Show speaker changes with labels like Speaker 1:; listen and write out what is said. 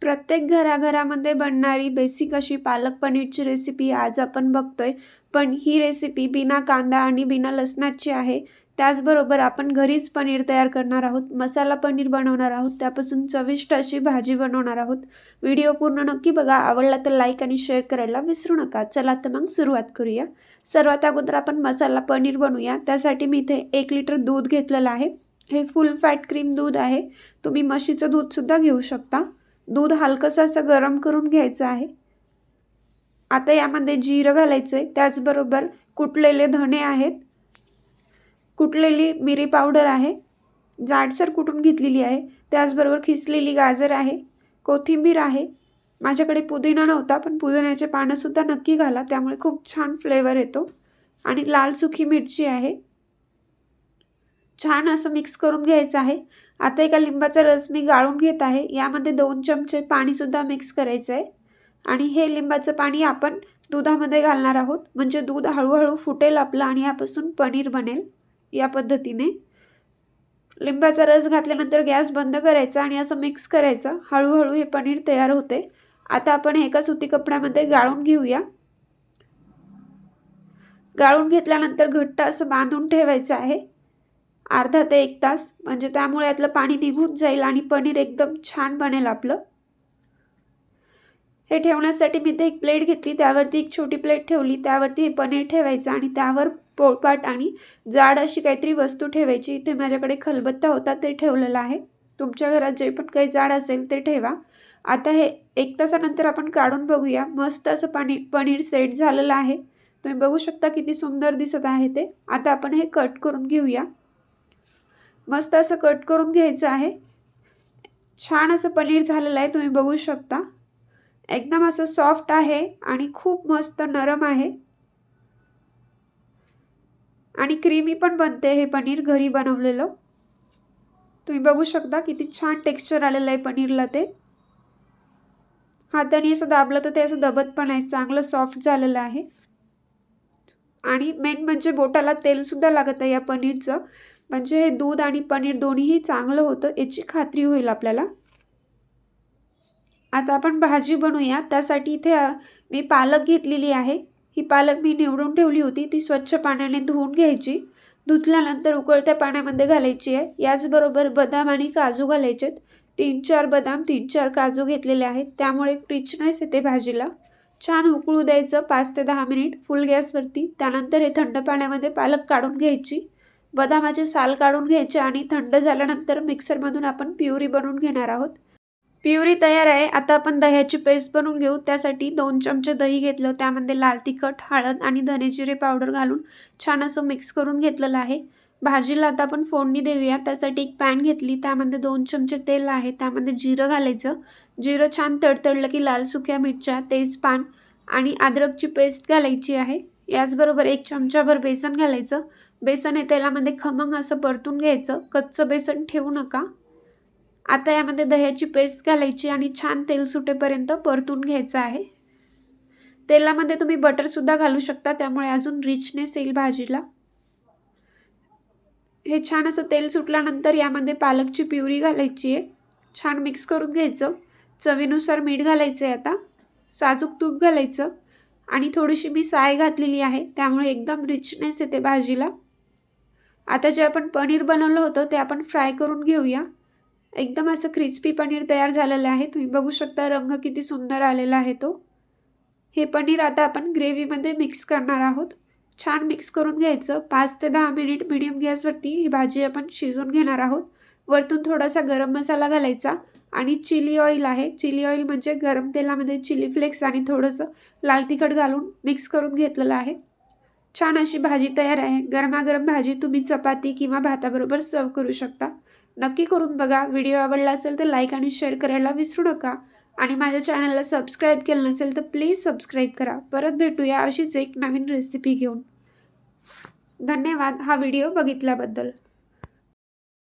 Speaker 1: प्रत्येक घराघरामध्ये बनणारी बेसिक अशी पालक पनीरची रेसिपी आज आपण बघतोय. पण ही रेसिपी बिना कांदा आणि बिना लसणाची आहे. त्याचबरोबर आपण घरीच पनीर तयार करणार आहोत. मसाला पनीर बनवणार आहोत. त्यापासून चविष्ट अशी भाजी बनवणार आहोत. व्हिडिओ पूर्ण नक्की बघा. आवडला तर लाईक आणि शेअर करायला विसरू नका. चला तर मग सुरुवात करूया. सर्वात अगोदर आपण मसाला पनीर बनवूया. त्यासाठी मी इथे एक लिटर दूध घेतलेलं आहे. हे फुल फॅट क्रीम दूध आहे. तुम्ही म्हशीचं दूधसुद्धा घेऊ शकता. दूध हलकंसं असं गरम करून घ्यायचं आहे. आता यामध्ये जिरं घालायचं आहे त्याचबरोबर कुटलेले धणे आहेत. कुटलेली मिरी पावडर आहे. जाडसर कुटून घेतलेली आहे. त्याचबरोबर खिसलेली गाजर आहे. कोथिंबीर आहे. माझ्याकडे पुदिना नव्हता पण पुदिन्याचे पानंसुद्धा नक्की घाला. त्यामुळे खूप छान फ्लेवर येतो. आणि लाल सुखी मिरची आहे. छान असं मिक्स करून घ्यायचं आहे. आता एका लिंबाचा रस मी गाळून घेत आहे. यामध्ये दोन चमचे पाणीसुद्धा मिक्स करायचं आहे. आणि हे लिंबाचं पाणी आपण दुधामध्ये घालणार आहोत. म्हणजे दूध हळूहळू फुटेल आपलं आणि यापासून पनीर बनेल या पद्धतीने. लिंबाचा रस घातल्यानंतर गॅस बंद करायचा आणि असं मिक्स करायचं. हळूहळू हे पनीर तयार होते. आता आपण एका सुती कपड्यामध्ये गाळून घेऊया. गाळून घेतल्यानंतर घट्ट असं बांधून ठेवायचं आहे. अर्धा ते एक तास. म्हणजे त्यामुळे यातलं पाणी निघून जाईल आणि पनीर एकदम छान बनेल आपलं. हे ठेवण्यासाठी मी ते एक प्लेट घेतली. त्यावरती एक छोटी प्लेट ठेवली. त्यावरती हे पनीर ठेवायचं आणि त्यावर पोळपाट आणि जाड अशी काहीतरी वस्तू ठेवायची. इथे माझ्याकडे खलबत्ता होता ते ठेवलेला आहे. तुमच्या घरात जे पण काही जाड असेल ते ठेवा. आता हे एक तासानंतर आपण काढून बघूया. मस्त असं पाणी पनीर सेट झालेलं आहे. तुम्ही बघू शकता किती सुंदर दिसत आहे ते. आता आपण हे कट करून घेऊया. मस्त असं कट करून घ्यायचं आहे. छान असं पनीर झालेलं आहे तुम्ही बघू शकता. एकदम असं सॉफ्ट आहे आणि खूप मस्त नरम आहे. आणि क्रीमी पण बनते हे पनीर घरी बनवलेलं. तुम्ही बघू शकता किती छान टेक्स्चर आलेलं आहे पनीरला ते. हाताने असं दाबलं तर ते असं दबत पण आहे चांगलं सॉफ्ट झालेलं आहे. आणि मेन म्हणजे बोटाला तेलसुद्धा लागत आहे या पनीरचं. म्हणजे हे दूध आणि पनीर दोन्हीही चांगलं होतं याची खात्री होईल आपल्याला. आता आपण भाजी बनवूया. त्यासाठी इथे मी पालक घेतलेली आहे. ही पालक मी निवडून ठेवली होती. ती स्वच्छ पाण्याने धुवून घ्यायची. धुतल्यानंतर उकळत्या पाण्यामध्ये घालायची आहे. याचबरोबर बदाम आणि काजू घालायचेत. तीन चार बदाम तीन चार काजू घेतलेले आहेत. त्यामुळे रिचनेस येते भाजीला. छान उकळू द्यायचं पाच ते दहा मिनिट. फुल गॅसवरती त्यानंतर हे थंड पाण्यामध्ये पालक काढून घ्यायची. बदामाचे साल काढून घ्यायचे आणि थंड झाल्यानंतर मिक्सरमधून आपण प्युरी बनवून घेणार आहोत. प्युरी तयार आहे. आता आपण दह्याची पेस्ट बनवून घेऊ. त्यासाठी दोन चमचे दही घेतलं. त्यामध्ये लाल तिखट हळद आणि धनेजिरे पावडर घालून छान असं मिक्स करून घेतलेलं आहे. भाजीला आता आपण फोडणी देऊया. त्यासाठी एक पॅन घेतली. त्यामध्ये दोन चमचे तेल आहे. त्यामध्ये जिरं घालायचं. जिरं छान तडतडलं की लाल सुक्या मिरच्या तेजपान आणि अद्रकची पेस्ट घालायची आहे. याचबरोबर एक चमचाभर बेसन घालायचं. बेसन हे तेलामध्ये खमंग असं परतून घ्यायचं. कच्चं बेसन ठेवू नका. आता यामध्ये दह्याची पेस्ट घालायची आणि छान तेल सुटेपर्यंत परतून घ्यायचं आहे. तेलामध्ये तुम्ही बटरसुद्धा घालू शकता त्यामुळे अजून रिचनेस येईल भाजीला. हे छान असं तेल सुटल्यानंतर यामध्ये पालकची प्युरी घालायची आहे. छान मिक्स करून घ्यायचं. चवीनुसार मीठ घालायचं आहे आता. साजूक तूप घालायचं. आणि थोडीशी मी साय घातलेली आहे त्यामुळे एकदम रिचनेस येते भाजीला. आता जे आपण पनीर बनवलं होतं ते आपण फ्राय करून घेऊया. एकदम असं क्रिस्पी पनीर तयार झालेलं आहे. तुम्ही बघू शकता रंग किती सुंदर आलेला आहे तो. हे पनीर आता आपण ग्रेव्हीमध्ये मिक्स करणार आहोत. छान मिक्स करून घ्यायचं. पाच ते दहा मिनिट मिडियम गॅसवरती ही भाजी आपण शिजवून घेणार आहोत. वरतून थोडासा गरम मसाला घालायचा. आणि चिली ऑइल आहे. चिली ऑइल म्हणजे गरम तेलामध्ये चिली फ्लेक्स आणि थोडंसं लाल तिखट घालून मिक्स करून घेतलेलं आहे. छान अशी भाजी तयार आहे. गरमागरम भाजी तुम्ही चपाती किंवा भाताबरोबर सर्व करू शकता. नक्की करून बघा. व्हिडिओ आवडला असेल तर लाईक आणि शेअर करायला विसरू नका. आणि माझ्या चॅनलला सबस्क्राईब केलं नसेल तर प्लीज सबस्क्राईब करा. परत भेटूया अशीच एक नवीन रेसिपी घेऊन. धन्यवाद. हा व्हिडिओ बघितल्याबद्दल.